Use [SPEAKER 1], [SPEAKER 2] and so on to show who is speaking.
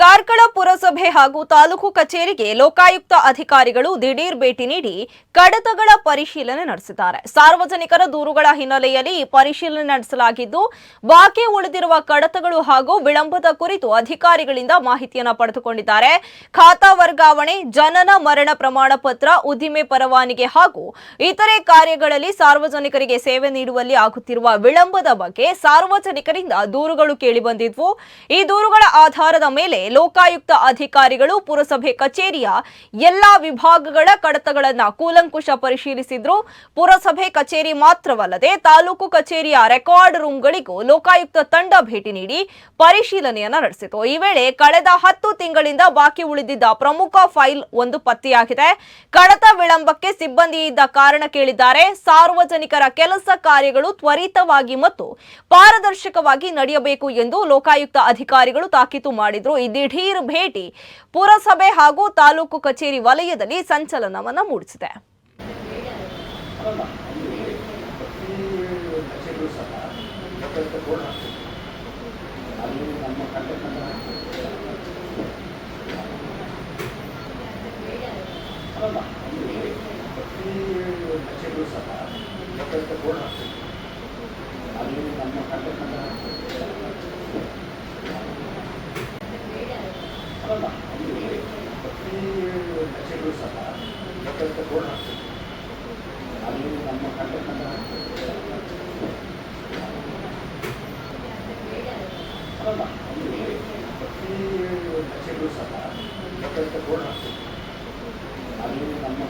[SPEAKER 1] ಕಾರ್ಕಳ ಪುರಸಭೆ ಹಾಗೂ ತಾಲೂಕು ಕಚೇರಿಗೆ ಲೋಕಾಯುಕ್ತ ಅಧಿಕಾರಿಗಳು ದಿಢೀರ್ ಭೇಟಿ ನೀಡಿ ಕಡತಗಳ ಪರಿಶೀಲನೆ ನಡೆಸಿದ್ದಾರೆ. ಸಾರ್ವಜನಿಕರ ದೂರುಗಳ ಹಿನ್ನೆಲೆಯಲ್ಲಿ ಈ ಪರಿಶೀಲನೆ ನಡೆಸಲಾಗಿದ್ದು, ಬಾಕಿ ಉಳಿದಿರುವ ಕಡತಗಳು ಹಾಗೂ ವಿಳಂಬದ ಕುರಿತು ಅಧಿಕಾರಿಗಳಿಂದ ಮಾಹಿತಿಯನ್ನು ಪಡೆದುಕೊಂಡಿದ್ದಾರೆ. ಖಾತಾ ವರ್ಗಾವಣೆ, ಜನನ ಮರಣ ಪ್ರಮಾಣ ಪತ್ರ, ಉದ್ದಿಮೆ ಪರವಾನಿಗೆ ಹಾಗೂ ಇತರೆ ಕಾರ್ಯಗಳಲ್ಲಿ ಸಾರ್ವಜನಿಕರಿಗೆ ಸೇವೆ ನೀಡುವಲ್ಲಿ ಆಗುತ್ತಿರುವ ವಿಳಂಬದ ಬಗ್ಗೆ ಸಾರ್ವಜನಿಕರಿಂದ ದೂರುಗಳು ಕೇಳಿಬಂದಿದ್ವು ಈ ದೂರುಗಳ ಆಧಾರದ ಮೇಲೆ ಲೋಕಾಯುಕ್ತ ಅಧಿಕಾರಿಗಳು ಪುರಸಭೆ ಕಚೇರಿಯ ಎಲ್ಲಾ ವಿಭಾಗಗಳ ಕಡತಗಳನ್ನು ಕೂಲಂಕುಷ ಪರಿಶೀಲಿಸಿದ್ರು. ಪುರಸಭೆ ಕಚೇರಿ ಮಾತ್ರವಲ್ಲದೆ ತಾಲೂಕು ಕಚೇರಿಯ ರೆಕಾರ್ಡ್ ರೂಮ್ಗಳಿಗೂ ಲೋಕಾಯುಕ್ತ ತಂಡ ಭೇಟಿ ನೀಡಿ ಪರಿಶೀಲನೆಯನ್ನ ನಡೆಸಿತು. ಈ ವೇಳೆ ಕಳೆದ ಹತ್ತು ತಿಂಗಳಿಂದ ಬಾಕಿ ಉಳಿದಿದ್ದ ಪ್ರಮುಖ ಫೈಲ್ ಒಂದು ಪತ್ತೆಯಾಗಿದೆ. ಕಡತ ವಿಳಂಬಕ್ಕೆ ಸಿಬ್ಬಂದಿ ಇದ್ದ ಕಾರಣ ಕೇಳಿದ್ದಾರೆ. ಸಾರ್ವಜನಿಕರ ಕೆಲಸ ಕಾರ್ಯಗಳು ತ್ವರಿತವಾಗಿ ಮತ್ತು ಪಾರದರ್ಶಕವಾಗಿ ನಡೆಯಬೇಕು ಎಂದು ಲೋಕಾಯುಕ್ತ ಅಧಿಕಾರಿಗಳು ತಾಕೀತು ಮಾಡಿದ್ರು. ದಿಢೀರ್ ಭೇಟಿ ಪುರಸಭೆ ಹಾಗೂ ತಾಲೂಕು ಕಚೇರಿ ವಲಯದಲ್ಲಿ ಸಂಚಲನವನ್ನು ಮೂಡಿಸಿದೆ.
[SPEAKER 2] ಅಲ್ಲಿ ನಮ್ಮ ಅಲ್ಲ ಪ್ರತಿ ಕಚೇರಿಯೂ ಸಹ ಪ್ರಕಲ್ಪ ಬೋರ್ಡ್ ಹಾಕ್ತದೆ ಅಲ್ಲಿ ನಮ್ಮ ಕಾಂಟ್ಯಾಕ್ಟ್ ನಂಬರ್
[SPEAKER 3] ಅಲ್ಲ
[SPEAKER 2] ಪ್ರತಿ ಕಚೇರಿಯೂ ಸಹ ಪ್ರಕಲ್ಪ ಬೋರ್ಡ್ ಹಾಕ್ತದೆ ಅಲ್ಲಿ ನಮ್ಮ